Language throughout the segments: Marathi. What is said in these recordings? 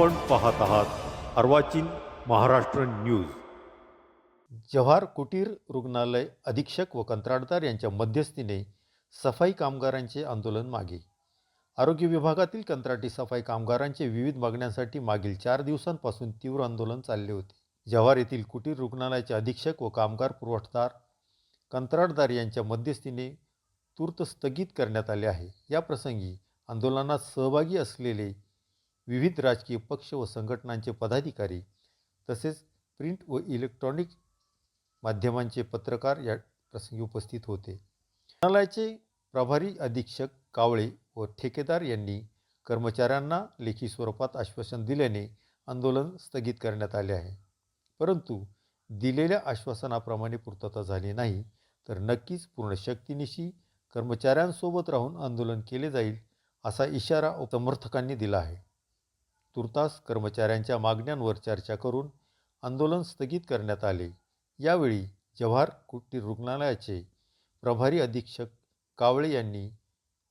पण पाहत आहात अर्वाचीन महाराष्ट्र न्यूज. जव्हार कुटीर रुग्णालय अधीक्षक व कंत्राटदार यांच्या मध्यस्थीने सफाई कामगारांचे आंदोलन मागे. आरोग्य विभागातील कंत्राटी सफाई कामगारांचे विविध मागण्यांसाठी मागील चार दिवसांपासून तीव्र आंदोलन चालले होते. जव्हार येथील कुटीर रुग्णालयाचे अधीक्षक व कामगार पुरवठादार कंत्राटदार यांच्या मध्यस्थीने तूर्त स्थगित करण्यात आले आहे. या प्रसंगी आंदोलनात सहभागी असलेले विविध राजकीय पक्ष व संघटनांचे पदाधिकारी तसेच प्रिंट व इलेक्ट्रॉनिक माध्यमांचे पत्रकार या प्रसंगी उपस्थित होते. रुग्णालयाचे प्रभारी अधीक्षक कावळे व ठेकेदार यांनी कर्मचाऱ्यांना लेखी स्वरूपात आश्वासन दिल्याने आंदोलन स्थगित करण्यात आले आहे. परंतु दिलेल्या आश्वासनाप्रमाणे पूर्तता झाली नाही तर नक्कीच पूर्ण शक्तीनिशी कर्मचाऱ्यांसोबत राहून आंदोलन केले जाईल असा इशारा समर्थकांनी दिला आहे. तुर्तास कर्मचाऱ्यांच्या मागण्यांवर चर्चा करून आंदोलन स्थगित करण्यात आले. यावेळी जव्हार कुटीर रुग्णालयाचे प्रभारी अधीक्षक कावळे यांनी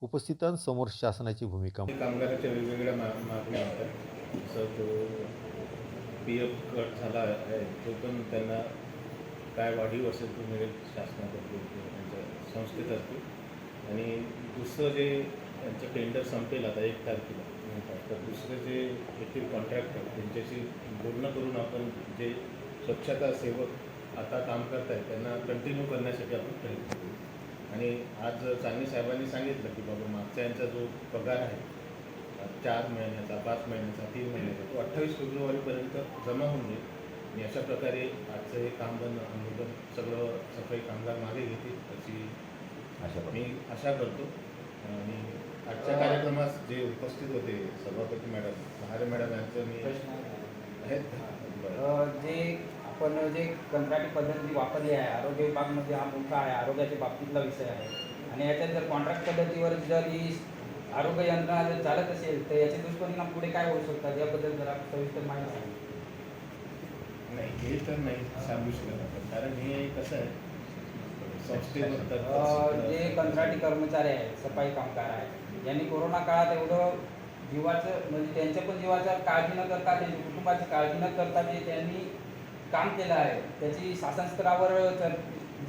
उपस्थितांसमोर शासनाची भूमिका कामगाराच्या वेगवेगळ्या मागण्या होत्या. तो पी एफ कट झाला आहे तो पण त्यांना काय वाढीव असेल तो मिळेल शासनातर्फे त्यांच्या संस्थेतर्फे. आणि दुसरं जे त्यांचं टेंडर संपेल आता एक तारखेला तर दुसरे जे येथील कॉन्ट्रॅक्ट आहेत त्यांच्याशी बोलणं करून आपण जे स्वच्छता सेवक आता काम करत आहेत त्यांना कंटिन्यू करण्यासाठी आपण प्रयत्न करू. आणि आज चांगली साहेबांनी सांगितलं की बाबा मागचा यांचा जो पगार आहे चार महिन्याचा पाच महिन्याचा तीन महिन्याचा तो अठ्ठावीस फेब्रुवारीपर्यंत जमा होऊन जाईल. आणि अशा प्रकारे आजचं हे काम बंद आंदोलन सगळं सफाई कामगार मागे घेतील अशी मी आशा करतो. आणि आजच्या कार्यक्रमास जे उपस्थित होते सभापती मॅडम महारे मॅडम यांचं मी आहेत. जे आपण जे कंत्राटी पद्धती वापरली आहे आरोग्य विभागमध्ये हा मोठा आहे आरोग्याच्या बाबतीतला विषय आहे. आणि याच्यात जर कॉन्ट्रॅक्ट पद्धतीवर जर ही आरोग्य यंत्रणा जर चालत असेल तर याचे दुष्परिणाम पुढे काय होऊ शकतात? याबद्दल जरा सविस्तर माहिती सांगा. नाही हे तर नाही सांगू शकत आपण. कारण हे कसं आहे जे कंत्राटी कर्मचारी आहेत सफाई कामगार आहेत. यांनी कोरोना काळात एवढं जीवाचं म्हणजे त्यांच्या पण जीवाचा काळजी न करता त्यांच्या कुटुंबाची काळजी न करता जे त्यांनी काम केलं आहे त्याची शासन स्तरावर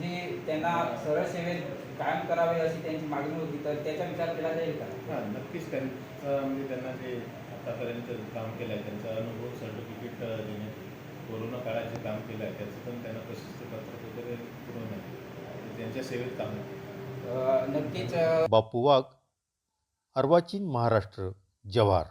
जी त्यांना सरळ सेवेत कायम करावे अशी त्यांची मागणी होती तर त्याचा विचार केला जाईल का? हां नक्कीच त्यांचा म्हणजे त्यांना जे आतापर्यंत काम केलं आहे त्यांचा अनुभव सर्टिफिकेट देण्यात कोरोना काळात जे काम केलं आहे त्याचं पण त्यांना प्रशस्तीपत्र वगैरे पुरवण्यात त्यांच्या सेवेत काम आहे. नक्कीच बापू वाघ अर्वाचीन महाराष्ट्र जव्हार.